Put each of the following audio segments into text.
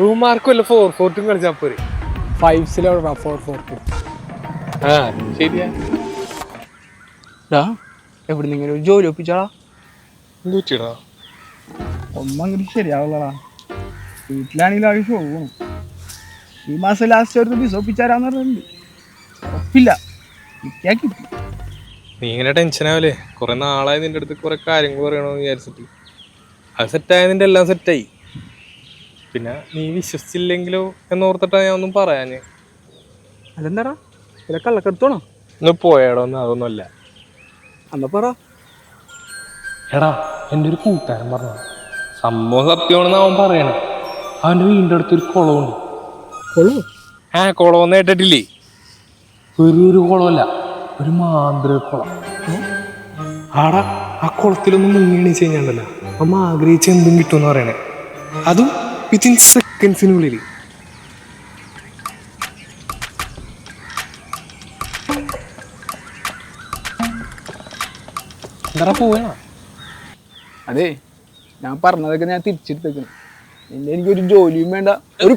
റൂമാർക്ക് വല്ല ഫോർ ഫോർട്ടും കളിച്ചാ പോരെ? ഫോർ ആ ശരിയാ. എവിടെ നിങ്ങനെ ഒരു ജോലി ഒപ്പിച്ചാടാ? എന്ത് പറ്റിയടാ? ശരിയാവുള്ളടാ വീട്ടിലാണെങ്കിൽ ആവശ്യം പോകണം ഈ മാസം ലാസ്റ്റ് ഒരു പൈസ ഒപ്പിച്ചാരാന്ന് പറഞ്ഞിട്ടുണ്ട്. ഒപ്പില്ല. കിട്ടി. നീ ഇങ്ങനെ ടെൻഷൻ ആവല്ലേ? കുറെ നാളായി നിന്റെ അടുത്ത് കുറെ കാര്യങ്ങൾ പറയണമെന്ന് വിചാരിച്ചിട്ട്. അത് സെറ്റായ നിന്റെ എല്ലാം സെറ്റായി പിന്നെ നീ വിശ്വസിച്ചില്ലെങ്കിലോ എന്നോർത്തിട്ടാ ഞാൻ ഒന്നും പറയാൻ അതെന്താടാ? ഇല്ല കള്ളക്കെടുത്തോണോ ഒന്ന് പോയാടോ ഒന്നും അതൊന്നുമല്ല. അന്ന പറ. എടാ എന്റെ ഒരു കൂട്ടുകാരൻ പറഞ്ഞു സംഭവം സത്യമാണെന്ന് അവൻ പറയണേ. അവന്റെ വീടിന്റെ അടുത്തൊരു കുളമുണ്ട്. കൊള്ളു ആ കുളമെന്ന് കേട്ടിട്ടില്ലേ? ഒരു കുളമല്ല ഒരു മാന്ത്രിക കുളം. ആടാ ആ കുളത്തിലൊന്നും മുങ്ങിയണിച്ച് കഴിഞ്ഞാണ്ടല്ലോ. അമ്മ ആഗ്രഹിച്ച എന്തും കിട്ടുമെന്ന് പറയണേ. അതും വിത്തിൻ സെക്കൻഡ്സിനുള്ളിൽ എന്താ പോവാ? അതെ ഞാൻ പറഞ്ഞതൊക്കെ ഞാൻ തിരിച്ചെടുത്തേക്കുന്നു പിന്നെ എനിക്കൊരു ജോലിയും വേണ്ട ഒരു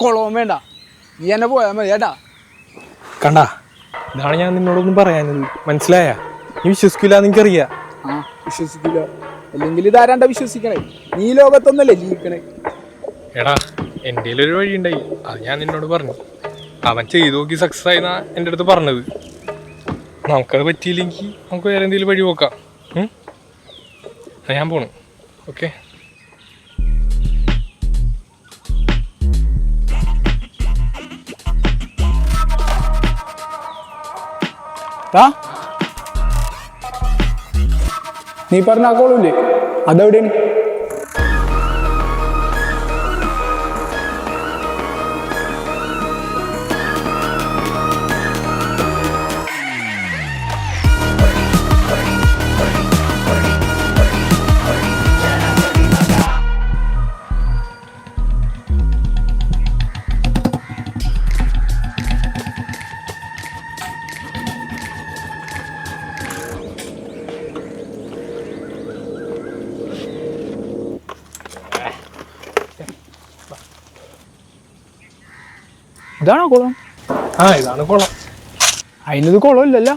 കുളവും വേണ്ട. നീ എന്നെ പോയാൽ മതി ഏട്ടാ കണ്ട ഇതാണ് ഞാൻ നിന്നോടൊന്നും പറയാനത് മനസ്സിലായ? നീ വിശ്വസിക്കില്ല എനിക്കറിയാം. ആ വിശ്വസിക്കില്ല അല്ലെങ്കിൽ ഇതാരാണ്ട വിശ്വസിക്കണേ? നീ ലോകത്തൊന്നല്ലേ ജീവിക്കണേ? എടാ എന്റെ ഒരു വഴി ഉണ്ടായി അത് ഞാൻ നിന്നോട് പറഞ്ഞു. അവൻ ചെയ്തു നോക്കി സക്സസ് ആയിന്നാ എന്റെ അടുത്ത് പറഞ്ഞത്. നമുക്കത് പറ്റിയില്ലെങ്കിൽ നമുക്ക് വേറെ എന്തെങ്കിലും വഴി നോക്കാം. ഞാൻ പോണു. ഓക്കെ. ടാ നീ പറഞ്ഞ ആ കോളില്ലേ അതെവിടെയാണ്? ഇതാണോ കുളം. ആ ഇതാണ് കുളം. അതിനത് കുളമില്ലല്ലോ.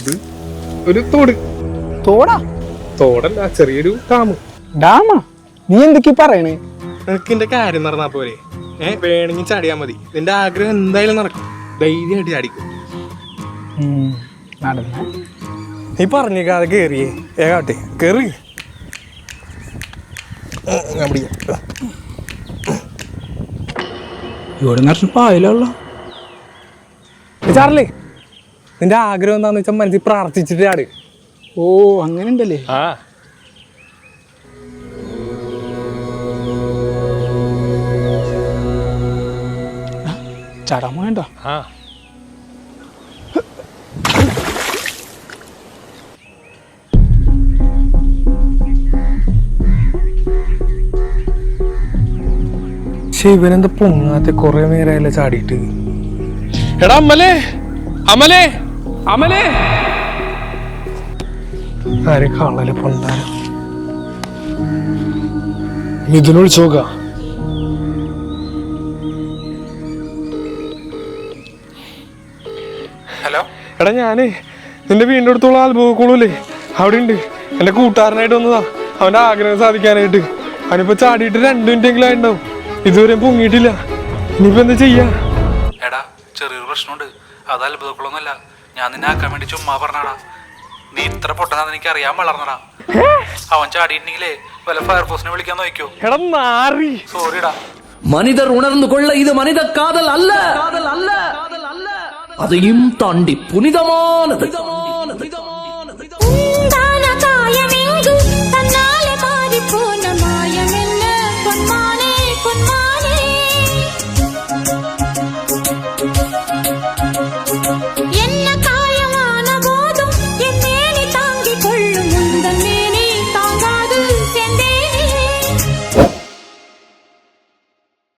ഇത് ഒരു തോട്. തോടാ? തോടല്ല ചെറിയൊരു ഡാം ഡാമാ? നീ എന്തൊക്കെ പറയണേ? നിനക്ക് എന്റെ കാര്യം നടന്നാ പോരെ. ഏ വേണമെങ്കിൽ ചാടിയാ മതി. നിന്റെ ആഗ്രഹം എന്തായാലും നടക്കും. ധൈര്യമായിട്ട് ചാടിക്കും. നീ പറഞ്ഞേക്കാതെ കേറിയേ. ഏകാട്ടെ കേറി. ഞാൻ പിടിക്കാം. ഇവിടെ നിറച്ച് പായലുള്ള ചാർലി നിന്റെ ആഗ്രഹം എന്താന്ന് വെച്ചാൽ മനസ്സിൽ പ്രാർത്ഥിച്ചിട്ട് ചാട്. ഓ അങ്ങനെ ഉണ്ടല്ലേ ആ ചടാൻ വേണ്ട ആ. ശിവനെന്താ പൊങ്ങാത്ത കൊറേ നേരമല്ലേ ചാടിയിട്ട്? എടാ അമലേ അമലേ അമലേ ആരെ കാണൽ പൊണ്ടാരം മിഥുനോട് ചോക ഹലോ? എടാ ഞാനേ നിന്റെ വീണ്ടും അടുത്തുള്ള ആൽബൂക്കൂളൂല്ലേ അവിടെ ഉണ്ട് എന്റെ കൂട്ടുകാരനായിട്ട് വന്നതാ. അവന്റെ ആഗ്രഹം സാധിക്കാനായിട്ട്. അവനിപ്പോ ചാടിയിട്ട് രണ്ട് മിനിറ്റെങ്കിലും ആയിട്ടുണ്ടാവും. ഇതുവരെ പൊങ്ങിയിട്ടില്ല. ഇനിയിപ്പോ എന്താ ചെയ്യാ? എടാ ചെറിയൊരു പ്രശ്നമുണ്ട്. അത് അത്ഭുതക്കുള്ളൊന്നുമല്ല. ഞാൻ നിന്നെ ആക്കാൻ വേണ്ടി ചുമ്മാ പറഞ്ഞാടാ. നീ ഇത്ര പൊട്ടനാന്ന് എനിക്ക് അറിയാൻ വളർന്നടാ അവൻ ചാടിയിട്ടുണ്ടെങ്കിലേ വല്ല ഫയർഫോഴ്സിനെ വിളിക്കാൻ നോക്കിയോ എടാ സോറിടാ. മനിതർ ഉണർന്നു കൊള്ള ഇത് മനിത കാതൽ അല്ല. അതെയും താണ്ടി പുനിതമാണ്